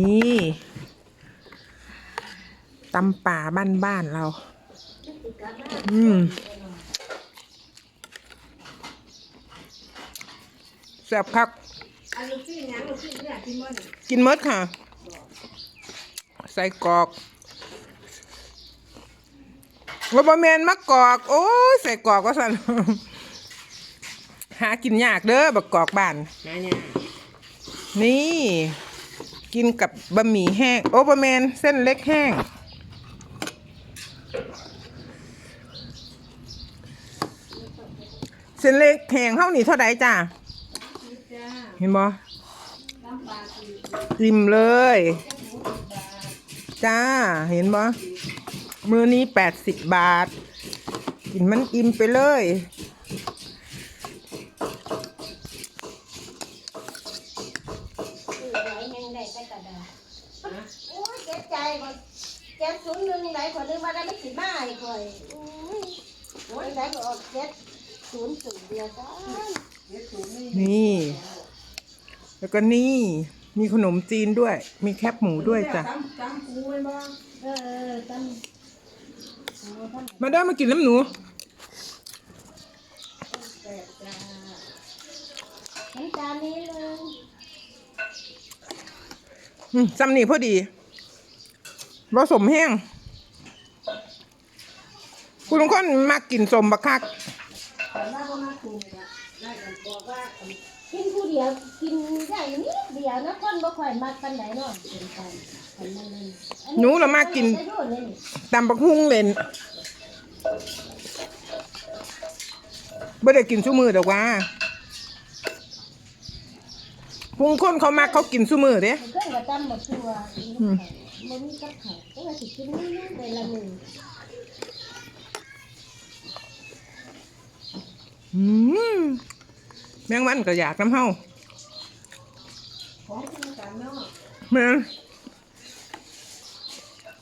นี่ตำป่าบ้านบ้านๆเรา อืมแซ่บคักอันลูกชิ้นยังลูกชิ้นเนี่ยที่มันกินมดค่ะ ใส่กรอกว่าบะเมนมักกอก โอ้ยใส่กรอกว่าสันหากินยากเด้อบักกอกบ้านนะเนี่ยนี่ กินกับบะหมี่แห้ง โอ้บะเมนเส้นเล็กแห้ง เส้นเล็กแห้งเท่านี้เท่าไดจ้าเห็นบ่น้ำปลาคืออิ่มเลย จ้า เห็นบ่มือนี้แปดสิบบาท กินมันอิ่มไปเลย คือไหนยังได้แต่กระดาษโอ้ยเจ็บใจก่อน เจ็บศูนย์หนึ่งไหนขอนึกว่าได้ไม่สิมาให้ข่อยโอ้ยโอ้ยไหนก็ออกเจ็ดศูนย์ศูนย์เดียวกันนี่ แล้วก็นี่ มีขนมจีนด้วย มีแคบหมูด้วยจ้ะ จำจำกูไว้บ้างเออตั้งโอ้ท่านมาเด้อมากินน้ำหนูแปดจ้าน้ำจานนี้เลย อืมซ้ำนี่พอดี ผสมแห้งคุณลุงคนมากินสมบักคักแต่ว่าก็มาคุยละน่าจะบอกว่ากินผู้เดียวกินได้นิดเดียวนะคนบ่ค่อยมักปานไหนเนาะเป็นไปอันนั้นนั่นอัหนูละมากินได้ด้วยเลยนี่ตำบักฮุ้งเล่นไม่ได้กินซุมือดอกว่า พุงคนเขามักเขากินซุมือเด้เครื่องกระตำหมดตัวมันมีกับข้าวก็ว่าสิกินนิดๆแต่ละมื้ออืมแมงวันก็อยากน้ำเฮาของกินกันเนาะแม่น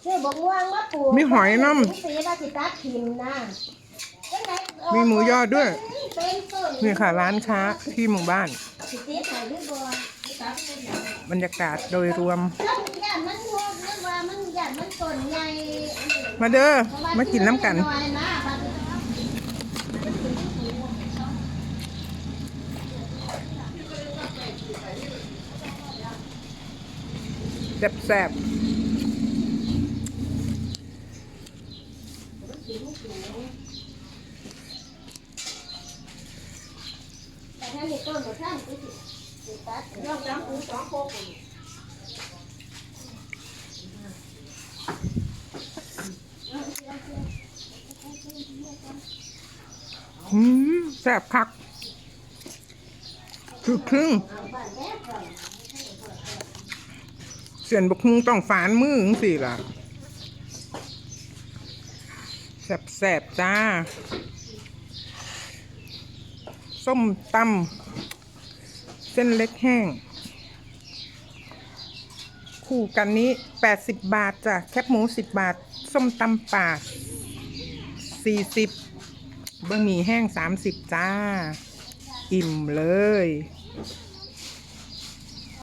เจ้บอกว่างมาปลูกมีหอยนำถึงสีราสิตัดทิมนะจังไหนเออ มีหมูยอดด้วย นี่ค่ะร้านค้าที่หมู่บ้าน บรรยากาศโดยรวม มาเด้อ มากินน้ำกัน แซ่บ แต่ถ้ามีต้นบ่ท่านก็สิสิตัดยอดจำกูสองโคกๆอืมแซ่บคักคือครึ่งเสียนบกฮุงต้องฝานมือสิล่ะแซ่บแซ่บๆจ้า ส้มตำเส้นเล็กแห้ง คู่กันนี้ 80 บาทจ้ะแคบหมู 10 บาท ส้มตำป่า40บะหมี่แห้ง 30 จ้า อิ่มเลย